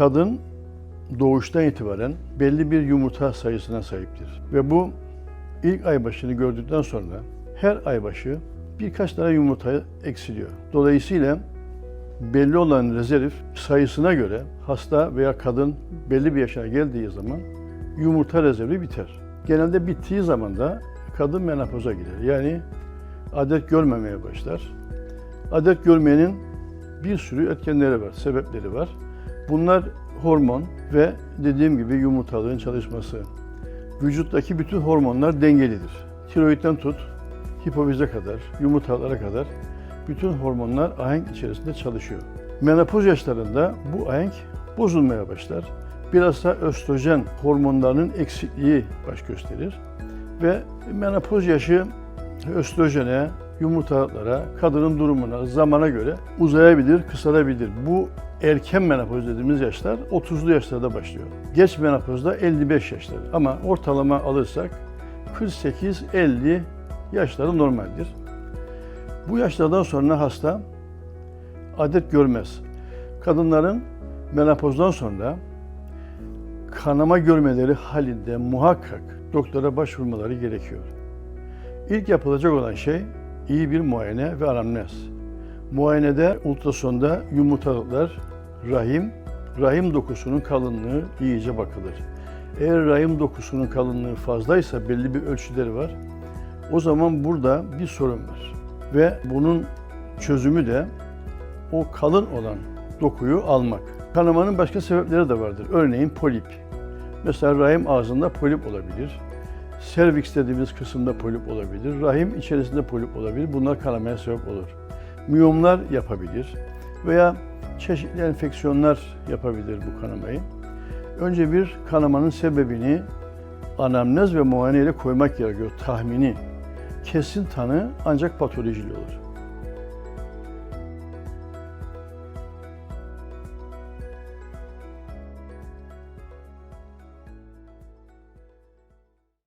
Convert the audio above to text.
Kadın doğuştan itibaren belli bir yumurta sayısına sahiptir. Ve bu ilk aybaşını gördükten sonra her aybaşı birkaç tane yumurta eksiliyor. Dolayısıyla belli olan rezerv sayısına göre hasta veya kadın belli bir yaşına geldiği zaman yumurta rezervi biter. Genelde bittiği zaman da kadın menopoza girer. Yani adet görmemeye başlar. Adet görmeyenin bir sürü etkenleri var, sebepleri var. Bunlar hormon ve dediğim gibi yumurtalığın çalışması. Vücuttaki bütün hormonlar dengelidir. Tiroidden tut, hipofize kadar, yumurtalara kadar bütün hormonlar ahenk içerisinde çalışıyor. Menopoz yaşlarında bu ahenk bozulmaya başlar. Biraz da östrojen hormonlarının eksikliği baş gösterir. Ve menopoz yaşı östrojene, yumurtalara, kadının durumuna, zamana göre uzayabilir, kısalabilir. Bu erken menopoz dediğimiz yaşlar 30'lu yaşlarda başlıyor. Geç menopozda 55 yaşları. Ama ortalama alırsak 48-50 yaşları normaldir. Bu yaşlardan sonra hasta adet görmez. Kadınların menopozdan sonra kanama görmeleri halinde muhakkak doktora başvurmaları gerekiyor. İlk yapılacak olan şey iyi bir muayene ve anamnez. Muayenede ultrasonda yumurtalıklar, rahim, rahim dokusunun kalınlığı iyice bakılır. Eğer rahim dokusunun kalınlığı fazlaysa belli bir ölçüleri var. O zaman burada bir sorun var. Ve bunun çözümü de o kalın olan dokuyu almak. Kanamanın başka sebepleri de vardır. Örneğin polip. Mesela rahim ağzında polip olabilir. Serviks dediğimiz kısımda polip olabilir. Rahim içerisinde polip olabilir. Bunlar kanamaya sebep olur. Miyomlar yapabilir. Veya çeşitli enfeksiyonlar yapabilir bu kanamayı. Önce bir kanamanın sebebini anamnez ve muayene ile koymak gerekiyor. Tahmini. Kesin tanı ancak patolojili olur.